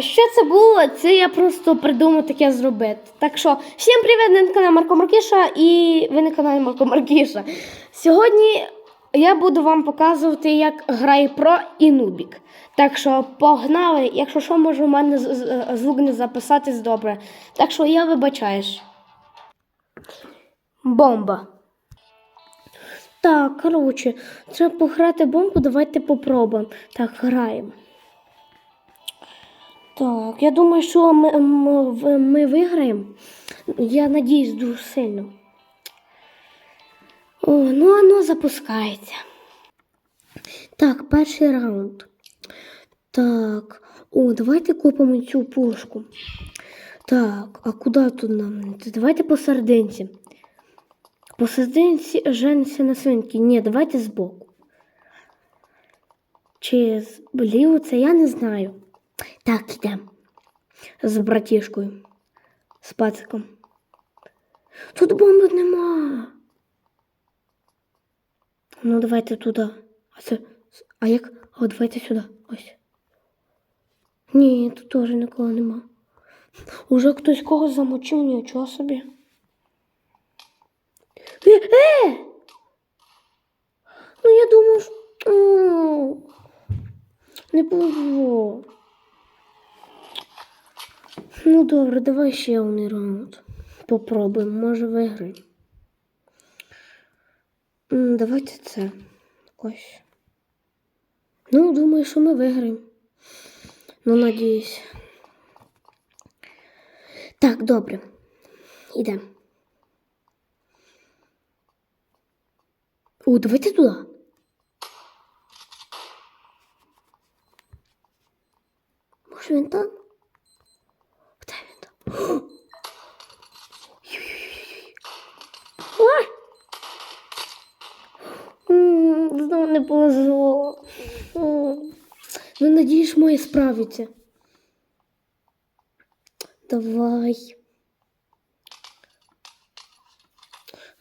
Що це було? Це я просто придумав таке зробити. Так що, всім привіт, на каналі Марко Маркіша і ви на каналі Марко Маркіша. Сьогодні я буду вам показувати, як грає Про і Нубік. Так що погнали, якщо що, може у мене звук не записатись добре. Так що я вибачаюсь. Бомба. Так, коротше, треба пограти бомбу, давайте попробуємо. Так, граємо. Так, я думаю, що ми, ми, ми виграємо. Я надіюсь дуже сильно. О, ну воно запускається. Так, перший раунд. Так. О, давайте купимо цю пушку. Так, а куди тут нам? Давайте посерединці. Посерединці жениться на свинки. Ні, давайте збоку. Чи зліво це я не знаю. Так, йдемо. З братішкою. З пациком. Тут бомби нема. Ну, давайте туди. А це. А як? О, давайте сюди. Ось. Ні, тут теж нікого нема. Уже хтось когось замочив, нічого собі. Е, е! Ну, я думав, що... Не було. Ну, добре, давай ще один раунд. Попробуємо, може виграємо. Давайте це. Ось. Ну, думаю, що ми виграємо. Ну, надіюсь. Так, добре. Ідемо. О, давайте туди. Може він там? Де він там? Ой-ой-ой. Ой! Знову не повезло. Ну, надіюсь, моє справиться. Давай.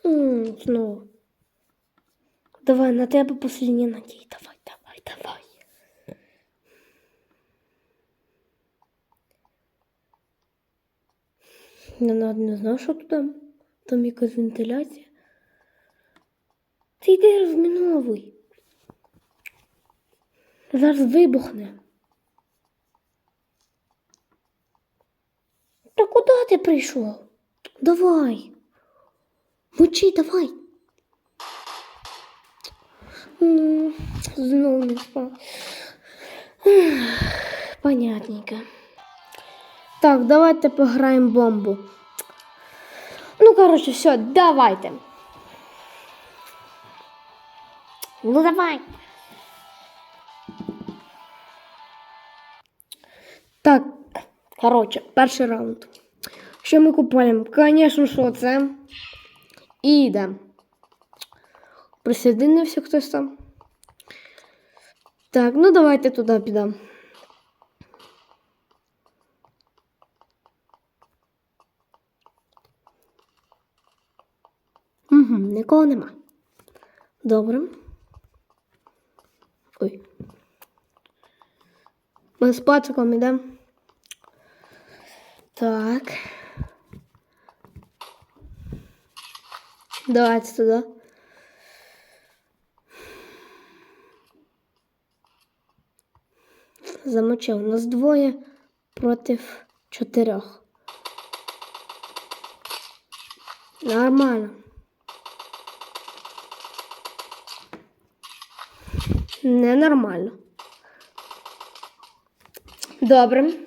Знову. Давай, на тебе последня надій. Давай, давай, давай. Не надо, не знаю, що тут там. Там якась вентиляція. Ти йди розміновуй. Зараз вибухне. Та куди ти прийшов? Давай. Мочи, давай. Знову не спав. Понятненько. Так, давайте пограємо бомбу. Ну, коротше, все, давайте. Ну, давай. Так, коротше, перший раунд. Що ми купуємо? Звісно, що це. І йдемо. Присоединився хтось там. Так, ну давайте туди підемо. Угу, нікого нема. Добре. Ой. Ми з пациком йдемо. Так. Давайте туди. Замочив. У нас двоє проти чотирьох. Нормально. Ненормально. Добре.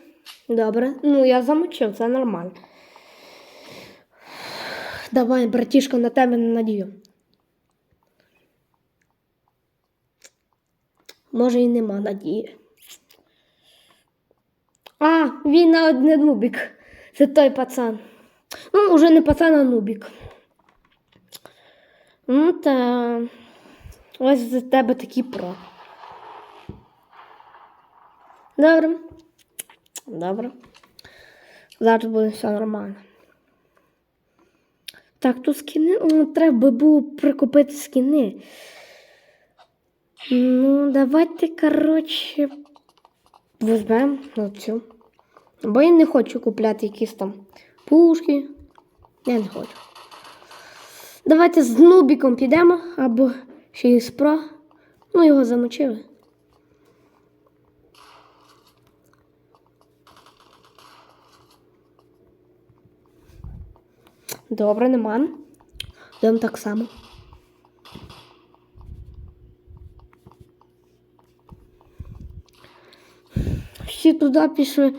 Добре. Ну, я замочив, це нормально. Давай, братішка, на тебе не надію. Може і нема надії. А, він на одне нубік. Це той пацан. Ну, уже не пацан, а нубік. Ну, та ось за тебе такі про. Добре. Добре. Зараз буде все нормально. Так, тут скіни. О, треба було прикупити скіни. Ну, давайте, коротше, візьмемо оцю. Бо я не хочу купляти якісь там пушки. Я не хочу. Давайте з Нубіком підемо або ще із Про. Ну, його замочили. Добре, нема. Йдемо так само. Всі туди пішли.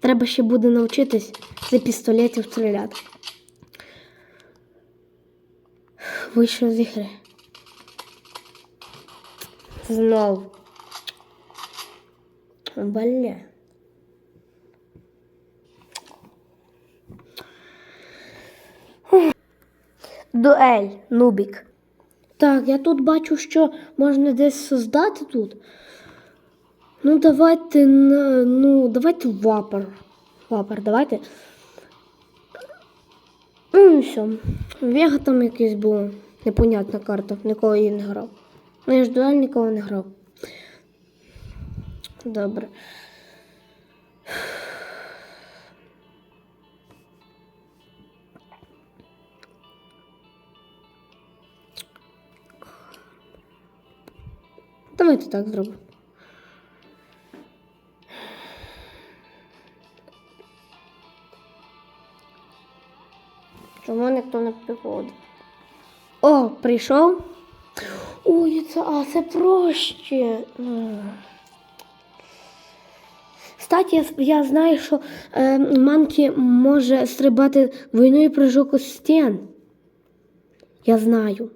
Треба ще буде навчитись з пістолетів стріляти. Вийшов з ігри. Знову. Бля. Дуель, Нубік. Так, я тут бачу, що можна десь создати тут. Ну, давайте, ну, давайте вапор. Вапор, давайте. Ну, і все. Вега там якийсь була непонятна карта, ніколи її не грав. Ну, я ж дуель ніколи не грав. Добре. Давайте так зробимо. Чому ніхто не приходить? О, прийшов. Ой, це, а це проще. Кстати, я, знаю, що е, манки може стрибати двойний прыжок у стін. Я знаю.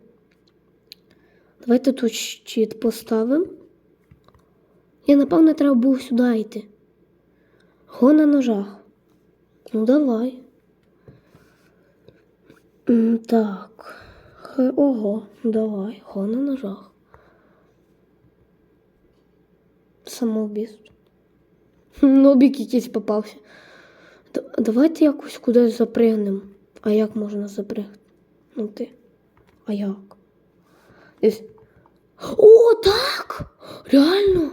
Давайте тут щит поставимо. Я, напевно, треба було сюди йти. Го на ножах. Ну, давай. Так. Ого, давай. Го на ножах. Самоубійство. Нобік якийсь попався. Давайте якось кудись запригнемо. А як можна запригнути? Ну ти. А як? Десь. О, так! Реально.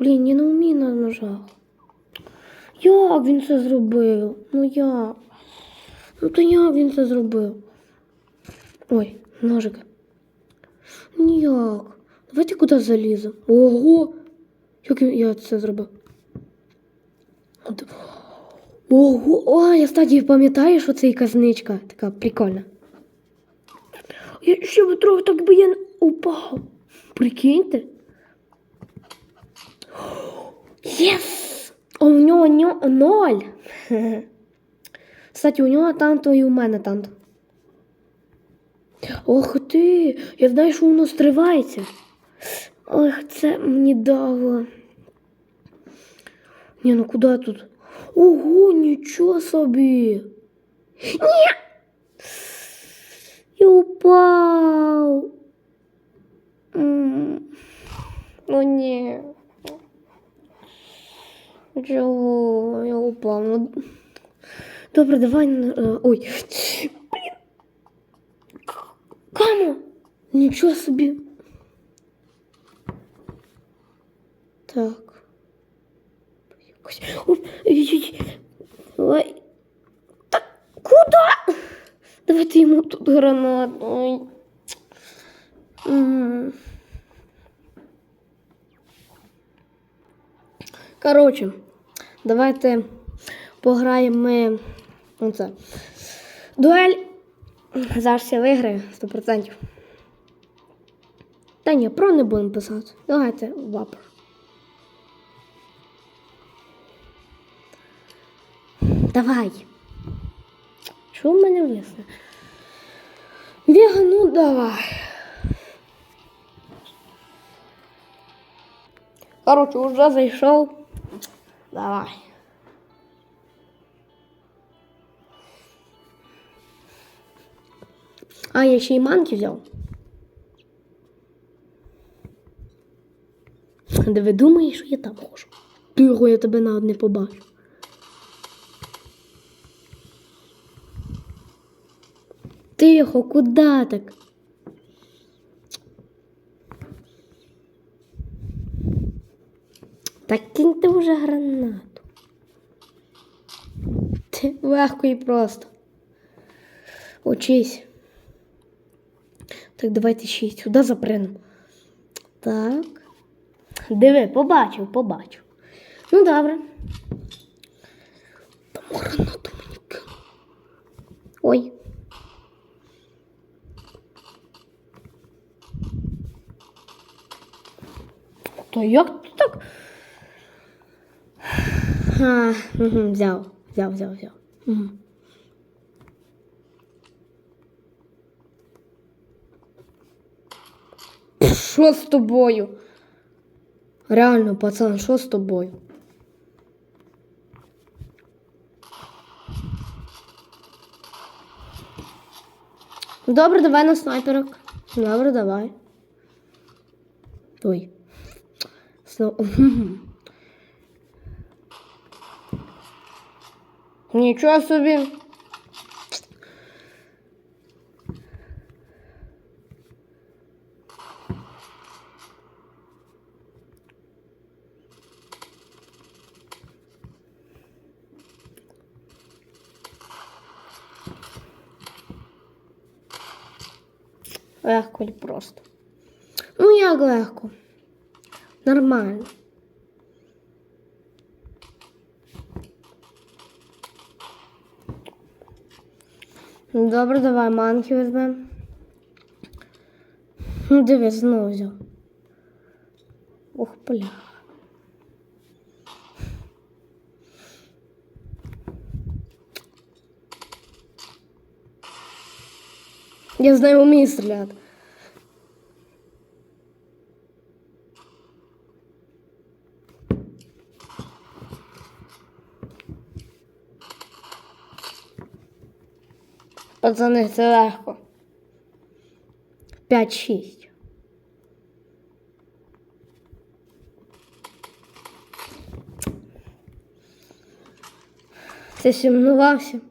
Блін, я не вмію на ножах. Як він це зробив? Ну як? Ну то як він це зробив? Ой, ножики. Ніяк. Давайте куди заліземо. Ого! Як я- я це зробив? От. Ого! О, я стадії пам'ятаю, що це і казничка. Така прикольна. Я ще трохи так би я упав. Прикиньте. Єс! А у нього ньо- ноль. Кстати, у нього танто і у мене танто. Ох ти! Я знаю, що воно стривається. Ох, це мені дало. Ні, ну куди тут? Ого, нічого собі. Ні! Я упав. М. Ну ні. Чого? Я упав. Ну... Добре, давай. е, Ой. Блін. Камо? Нічого собі. Так. Якось. Ой, ой, ой. Так куди? Давайте йому тут гранату. Ой. Коротше, давайте пограємо ми. Оце. Дуель. Зараз я виграю 100%. Та ні, про не будемо писати. Давайте вапор. Давай. Що в мене висне? Вега, ну давай. Короче, уже зайшов. Давай. А, я ще й манки взяв. Де ви думаєте, що я там можу? Тихо, я тебе навіть не побачу. Тихо, куда так? Так кинь ти вже гранату. Ти легко і просто. Учись. Так, давайте ще й сюди запринемо. Так. Диви, побачив, побачив. Ну, добре. Там гранату мені кинув. Ой. То як ти так? А, угу, взяв, взяв, взяв, взяв. Угу. Що з тобою? Реально, пацан, що з тобою? Добре, давай на снайперок. Добре, давай. Ой. Снова. Нічого собі. Легко или просто? Ну, як легко. Нормально. Добре, давай манки візьмемо. Ну, дивись, знову взяв. Ох, бля. Я знаю, вмію стріляти. Пацани, це легко. 5-6. Ти сумнувався?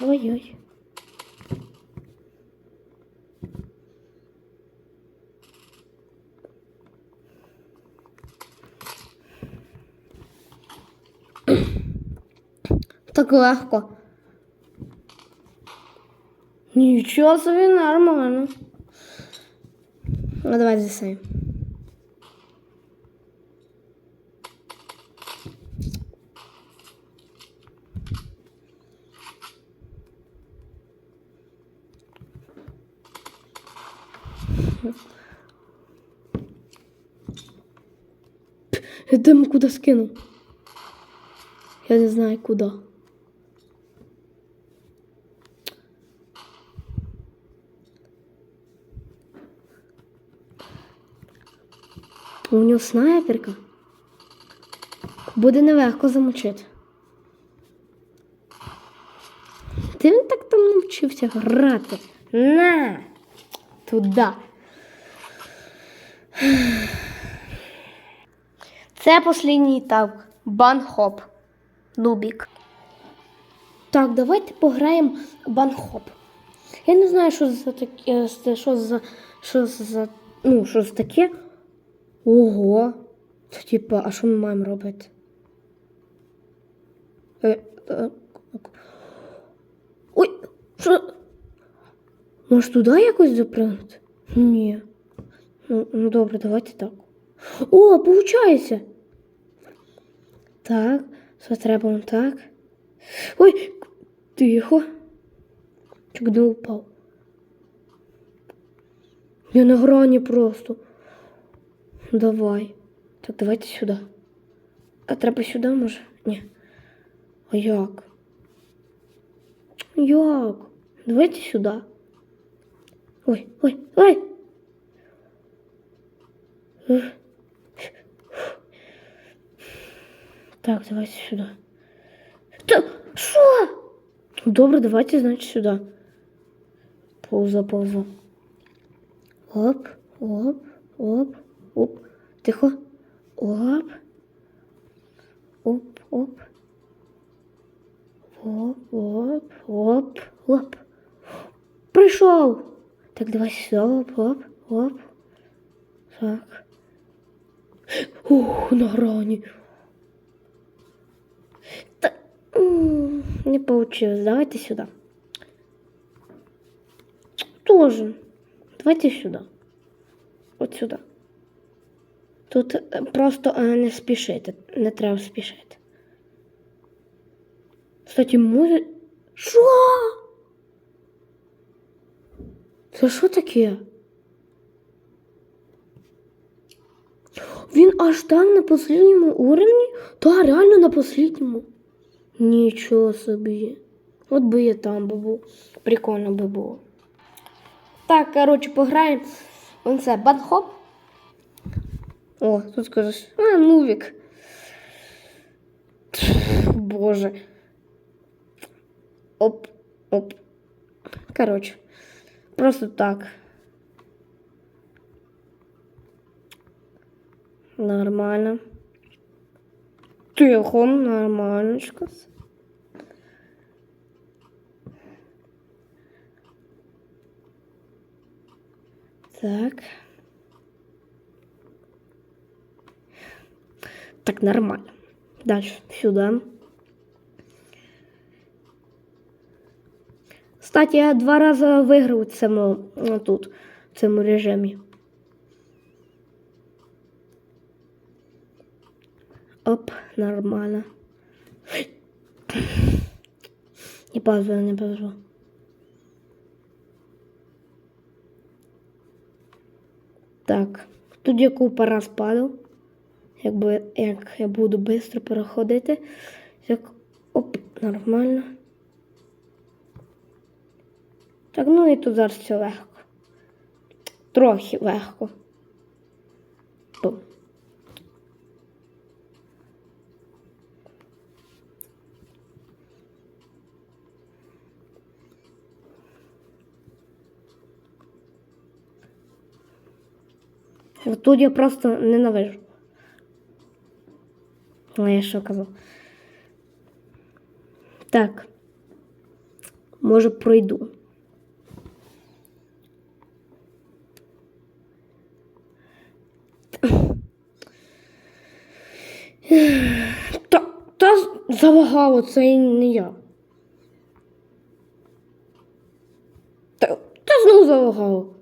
Ой-ой. Так легко. Нічого собі нормально. Ну, давай засейм. Я куда скинул? Я не знаю куда. У нього снайперка. Буде нелегко замочити. Ти він так там навчився грати. На! Туди. Це останній етап. Банхоп. Нубік. Так, давайте пограємо банхоп. Я не знаю, що за таке, що за, що за, ну, що за таке. Ого. Це типа, а що ми маємо робити? Е, ой, що? Може туди якось запрыгнути? Ні. Ну, ну добре, давайте так. О, получається. Так, все треба так. Ой, тихо. Чуть не упав. Я на грані просто. Давай. Так, давайте сюди. А треба сюди, може? Ні. А як? Як? Давайте сюди. Ой, ой, ой. Так, давайте сюди. Та що? Добре, давайте, значить, сюди. Повза, повза. Оп, оп, оп, оп. Тихо. Оп. Оп. Оп. Оп, оп, оп, оп. Прийшов. Так, давай сюди, оп, оп, оп. Так. Ух, на грані. Та, не получилось. Давайте сюда. Тоже. Давайте сюда. От сюди. Тут е, просто е, не спішити. Не треба спішити. Кстати, може. Що? Це що таке? Він аж там на последньому уровні? Та, реально на последньому. Нічого собі. От би я там би був. Прикольно би було. Так, коротше, пограємо. Це банхоп. О, тут скажеш, а, нувік. Тьф, Боже. Оп, оп. Коротше, просто так. Нормально. Тихо, нормальночко. Так. Так, нормально. Дальше, сюда. Кстати, я два рази виграв цьому ну, тут, в цьому режимі. Оп, нормально. Не повезло, не повезло. Так, тут я купа раз. Якби як я буду швидко переходити. Як оп, нормально. Так, ну і тут зараз все легко. Трохи легко. Бум. Тут я просто ненавижу. А я що казав? Так. Може, пройду. Та, та залагало, це не я. Та, та знову залагало.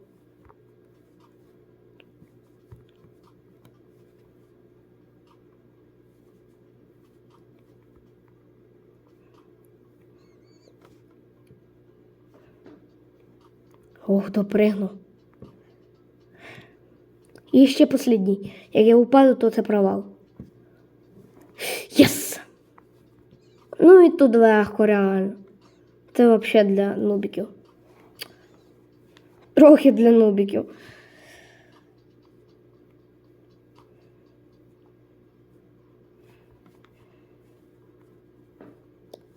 Ох, допригнув. І ще послідній. Як я упаду, то це провал. Єс! Ну і тут легко, реально. Це взагалі для нубіків. Трохи для нубіків.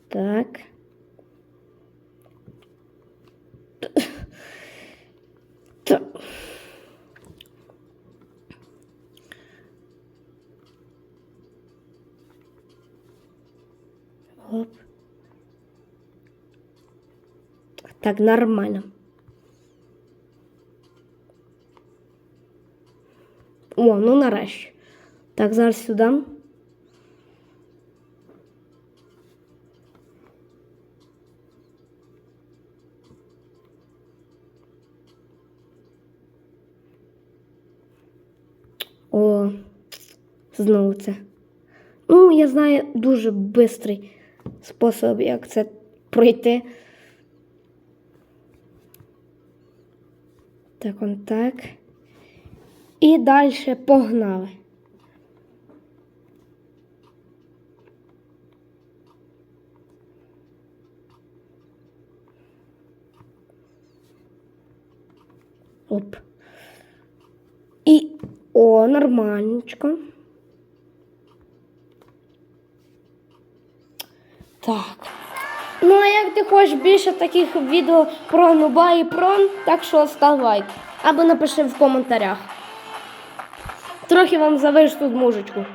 Так. Так, нормально. О, ну нарешті. Так, зараз сюди. О, знову це. Ну, я знаю дуже швидкий спосіб, як це пройти. Так, он так. І далі погнали. Оп. І о, нормальничко. Так. Ну, а як ти хочеш більше таких відео про нуба і прон, так що став лайк. Або напиши в коментарях. Трохи вам завиш тут мужичку.